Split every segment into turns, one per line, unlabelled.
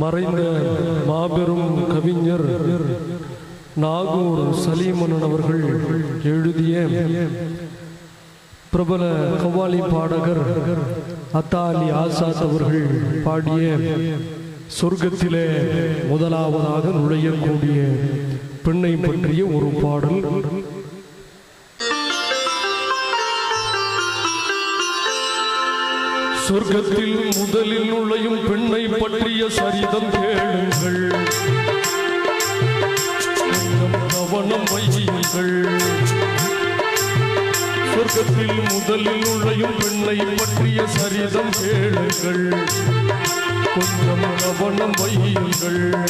மறைந்த மாபெரும் கவிஞர் நாகூர் சலீமனன் அவர்கள் எழுதிய பிரபல கவ்வாலி பாடகர் அத்தாலி ஆசாத் அவர்கள் பாடிய சொர்க்கத்திலே முதலாவதாக நுழையக்கூடிய பெண்ணை பற்றிய ஒரு பாடல். சொர்க்கத்தில் முதலில் நுழையும் பெண்ணை பற்றிய சரிதம் கேளுங்கள். கவனம் வையுங்கள். சொர்க்கத்தில் முதலில் நுழையும் பெண்ணை பற்றிய சரிதம் கேளுங்கள். கொஞ்சம் கவனம் வையுங்கள்.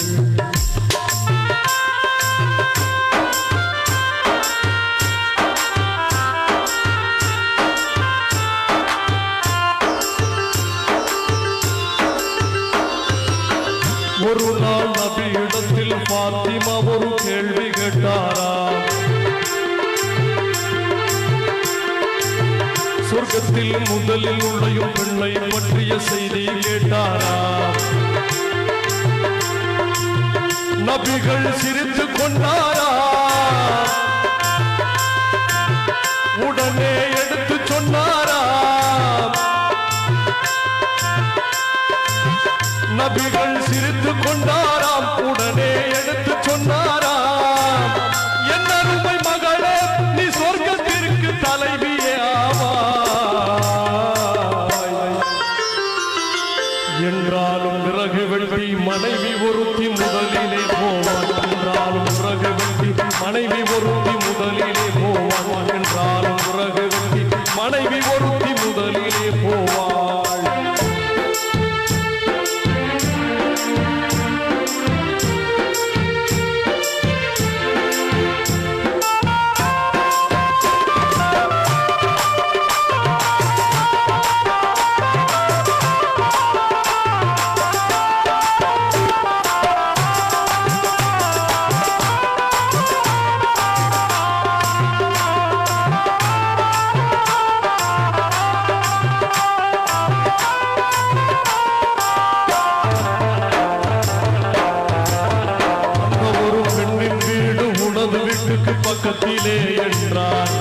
ஒரு நாள் நபியிடத்தில் பாத்திமா ஒரு கேள்வி கேட்டாரா? சொர்க்கத்தில் முதலில் நுழையும் பெண்ணை பற்றிய செய்தி கேட்டாரா? நபிகள் சிரித்து கொண்டாரா? நபிகள் சிரித்து கொண்டாராம். உடனே எடுத்து சொன்னாராம் உலகத்திலே என்றார்.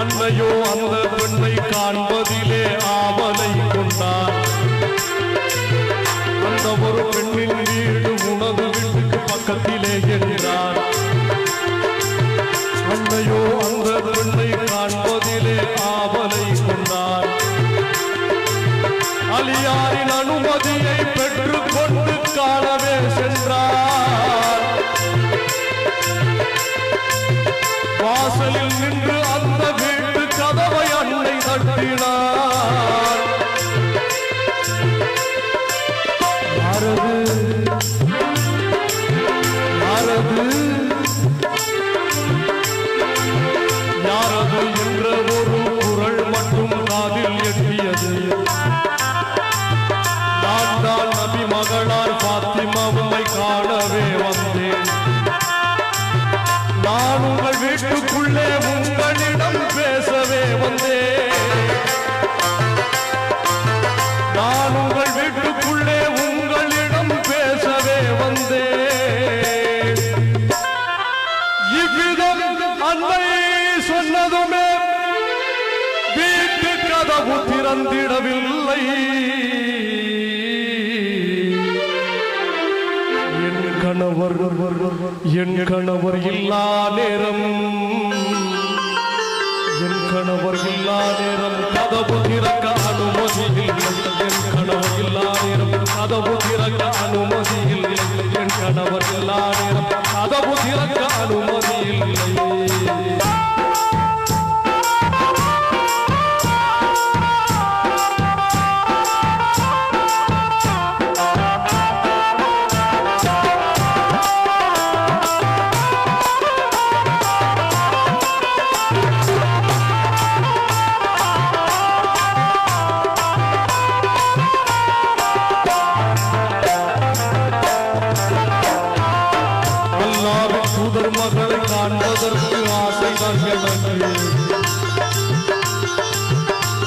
அன்னையோ அந்த பெண்ணை காண்பதிலே ஆவலை கொண்டார். அந்த ஒரு பெண்ணின் வீடு உனது வீட்டுக்கு பக்கத்திலே என்றார். அன்னையோ அந்த பெண்ணை காண்பதிலே ஆவலை கொண்டார். அலியாரின் அனுமதியை பெற்றுக்கொண்டு காணவே சென்றார். வாசலில் நின்று அந்த வீட்டு கதவை அன்னை தட்டினார். யாரது? யாரது? யாரது? என்ற ஒரு குரல் மட்டும் காதில் எட்டு கதவு என் கணவர் என் கணவர் இல்லா நேரம். என் கணவர் இல்லா நேரம். கதவு திறக்க அனுமதி என் கணவர் இல்லா நேரம். கதவு திறக்க அனுமதி இல்லை. என் கணவர் இல்லா நேரம். கதவு திறக்க அனுமதி இல்லை.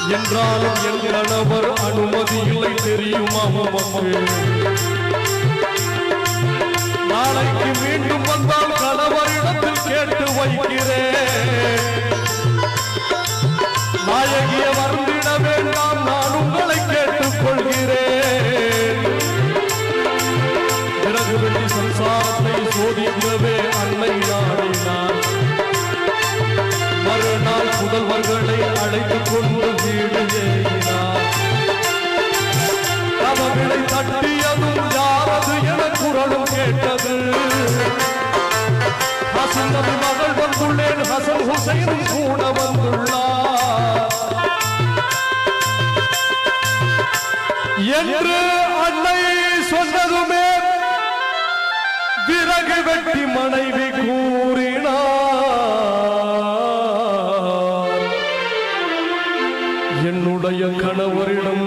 என்றாலும் என் கணவர் அனுமதி இல்லை தெரியுமா உமக்கு நாளைக்கு மீண்டும் வந்தால் கணவரிடத்தில் கேட்டு வைக்கிறேன். நாயகிய வந்திட வேண்டாம் நான் உங்களை கேட்டுக் கொள்கிறேன் பிறகு வெள்ளி சம்சாரத்தை சோதிக்கவே அன்னை நாடினார் மறுநாள் புதல்வர்களை தனது மகள் வந்துள்ளேன். ஹசன் ஹுசைன் கூட வந்துள்ளார். என்று அன்னை சொன்னதுமே விறகு வெட்டி மனைவி கூறினார். என்னுடைய கணவரிடம்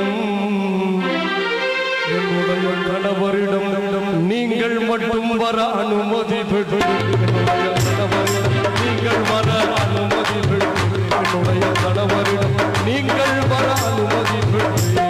என்னுடைய கணவரிடம் நீங்கள் மட்டும் வர அனுமதி பெற்று என்னுடைய கணவரிடம் நீங்கள் வர அனுமதி பெற்று என்னுடைய கணவரிடம் நீங்கள் வர அனுமதி பெற்று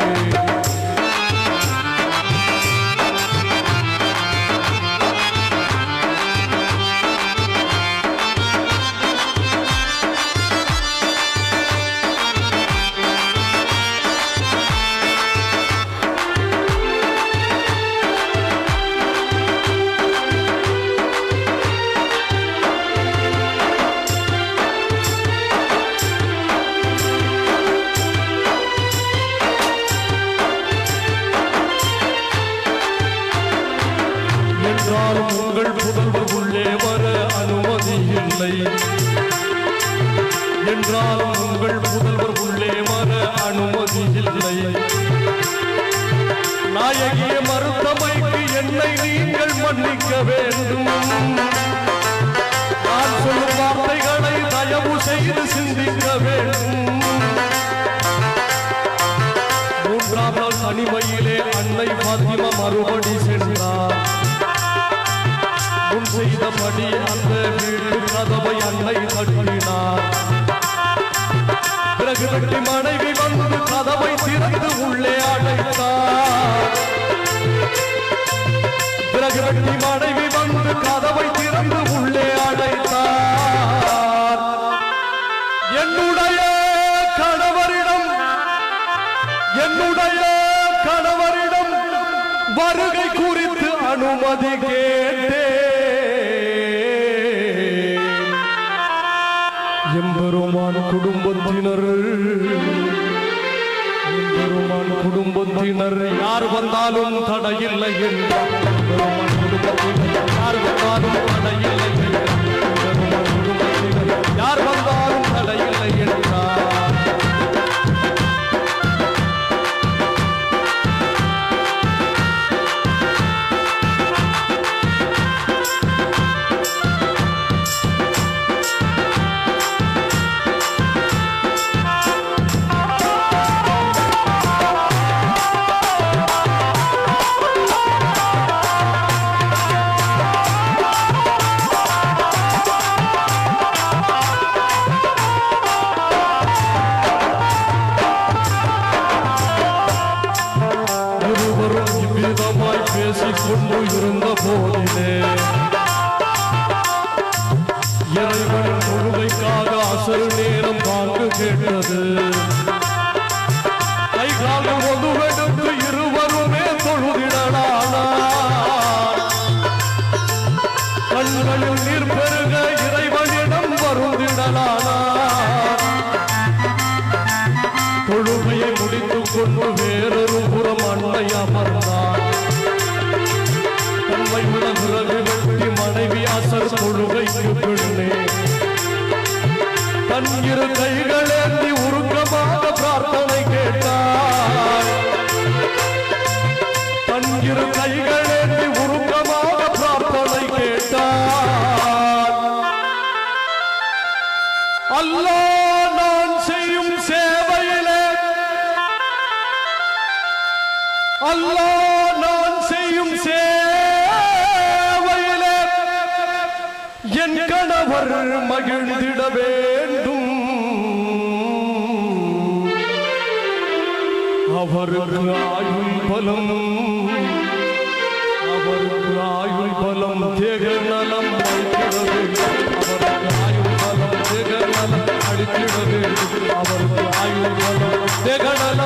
என்றாலும் உங்கள் புதல்வர் உள்ளே வர அனுமதி இல்லை. நாயகிய மருத்துவமைக்கு என்னை நீங்கள் மன்னிக்க வேண்டும். நான் சொல்லும் வார்த்தைகளை தயவு செய்து சிந்திக்க வேண்டும். மூன்றாம் நாள் தனிமையிலே அன்னை பாத்திமா மறுபடி சென்றார். முன் செய்தபடி அந்த வீட்டு கதவை அன்னை தட்டினார் பிறகு மனைவி வந்து கதவை திறந்து உள்ளே அடைத்தார் பிறகு வெட்டி மனைவி வந்து கதவை திறந்து உள்ளே அடைத்தார் என்னுடைய கணவரிடம் என்னுடைய கணவரிடம் வருகை குறித்து அனுமதி கேட்டு எம்பெருமான் குடும்பத்தினர். எம்பெருமான் குடும்பத்தினர். யார் வந்தாலும் தடையில்லை என்றார் எம்பெருமான் குடும்பத்தினர். யார் வந்தாலும் தடையில்லை இறைவன் முழுமைக்காக அசல் நேரம் பாங்கு கேட்டது. அசர் தொழுகைக்கு பெண்ணே. தன் இரு கைகளேந்தி உருக்கமாக பிரார்த்தனை கேட்டார் தன் இரு கைகளேந்தி உருக்கமாக பிரார்த்தனை கேட்டார் அல்லாஹ் நான் செய்யும் சேவையிலே அல்லா என் கணவர் மகிழ்ந்திட வேண்டும் ஆயுள் பலம் அவருக்கு ஆயுள் பலம் தேக நலம் அளிக்கிறது அவருக்கு ஆயுள் பலம் தேக நலம் அளித்திட வேண்டும் அவருக்கு ஆயுள் பலம் தேக நலம்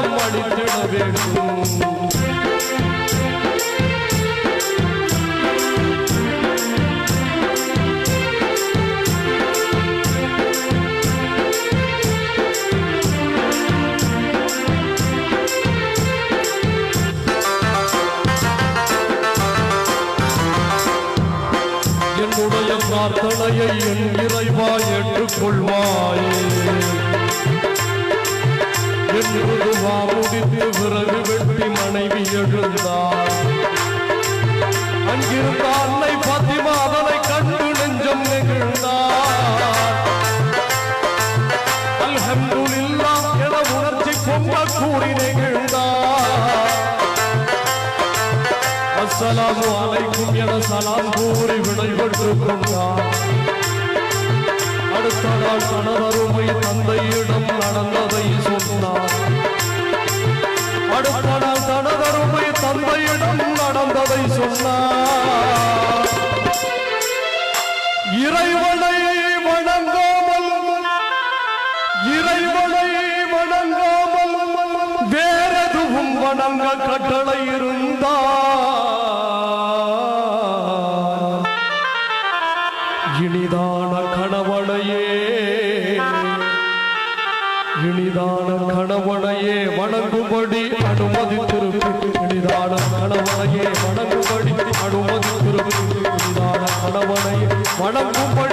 பிரார்த்தனையை என் இறைவா ஏற்றுக்கொள்வாயே. என்று வா முடித்து பிறகு வெட்டி மனைவி எழுந்தார். அஸ்ஸலாமு அலைக்கும் என சலாம் கூறி விடைபெற்று கொண்டார். அடுத்த நாள் கணவருமை தந்தையிடம் நடந்ததை சொன்னார். அடுத்த நாள் கணவருமை தந்தையிடம் நடந்ததை சொன்னார். இறைவனை வணங்காமல் இறைவனை வணங்காமல் வேறெதுவும் வணங்க கட்டளை இருந்தார். வணங்கும்படி அனுமதித்திருக்கு இனிதான கணவனையே வணங்கும்படி அனுமதித்திருக்கு இனிதான கணவனையே வணங்கும்படி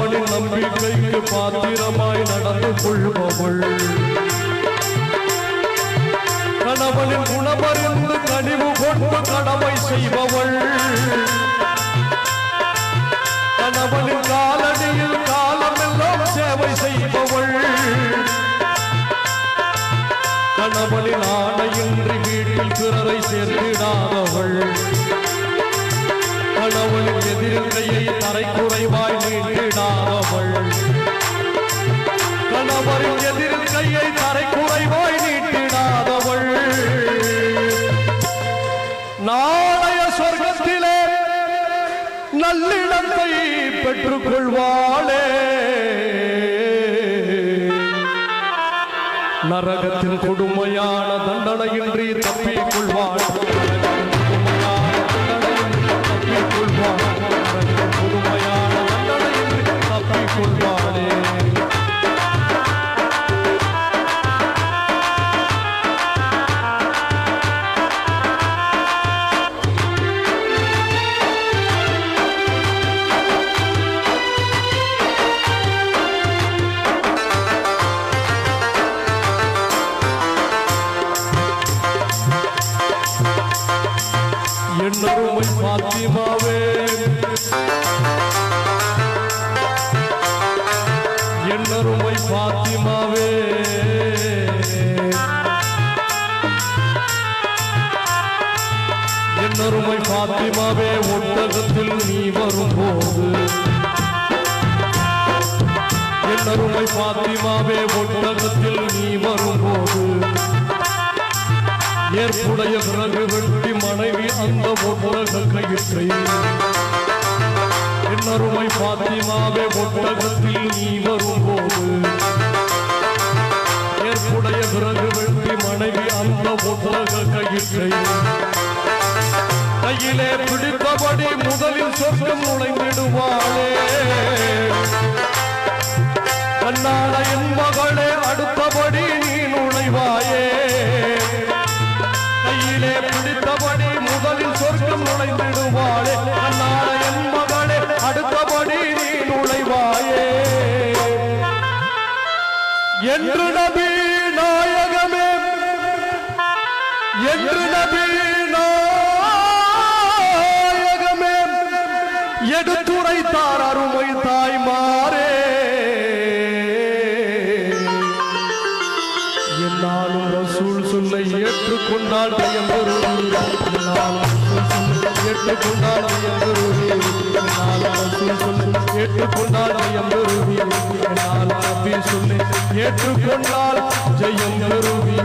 கணவனின் நம்பிக்கைக்கு பாத்திரமாய் நடந்து கொள்பவள் கணவனின் குணமறிந்து கனிவு கொண்டு கடமை செய்பவள் கணவனின் காலடியில் காலமெல்லாம் சேவை செய்பவள். கணவனின் பெற்றுக்கொள்வாளே நரகத்தின் கொடுமையான தண்டனையின்றி தப்பிக் கொள்வாள். என்னருமை பாத்திமாவே ஒட்டகத்தில் நீ வரும்போது ஏற்புடைய பிறகு வெட்டி மனைவி அந்த ஒட்டக கயிற்றை. என்னருமை பாத்திமாவே ஒட்டகத்தில் நீ வரும்போது ஏற்புடைய பிறகு வெட்டி மனைவி அந்த ஒட்டக கயிற்றை. கையிலே பிடித்தபடி முதலில் சொர்க்கம் நுழைந்திடுவாளே பின்னால என் மகளே அடுத்தபடி நீ நுழைவாயே. கையிலே பிடித்தபடி முதலில் சொர்க்கம் நுழைந்திடுவாளே. பின்னால என் மகளே அடுத்தபடி நீ நுழைவாயே. என்று நபி ஏற்றுக்கொண்டால் ஜெயம் குருவி ஏற்றுக்கொண்டால் ஜெயம் குருவி ஏற்றுக்கொண்டால் ஜெயம் குருவி நாலாபி சொல்லு ஏற்றுக்கொண்டால் ஜெயம் குருவி